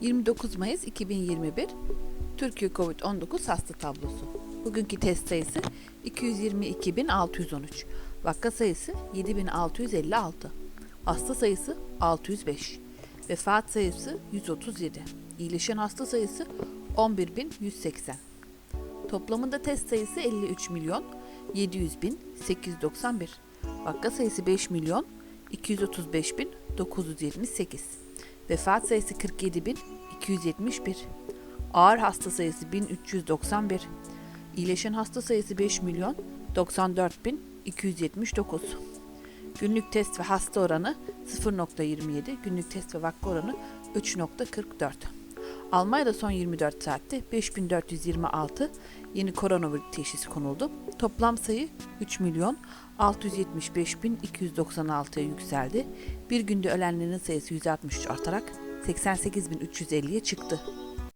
29 Mayıs 2021 Türkiye Covid-19 hasta tablosu. Bugünkü test sayısı 222.613. Vaka sayısı 7.656. Hasta sayısı 605. Vefat sayısı 137. İyileşen hasta sayısı 11.180. Toplamında test sayısı 53 milyon 700 bin 891. Vaka sayısı 5 milyon 235 bin 978. Vefat sayısı 47 bin 271. Ağır hasta sayısı 1391. İyileşen hasta sayısı 5 milyon 94 bin 279. Günlük test ve hasta oranı 0.27, günlük test ve vaka oranı 3.44. Almanya'da son 24 saatte 5426 yeni koronavirüs teşhisi konuldu. Toplam sayı 3 milyon 675 bin 296'ya yükseldi. Bir günde ölenlerin sayısı 163 artarak 88.350'ye çıktı.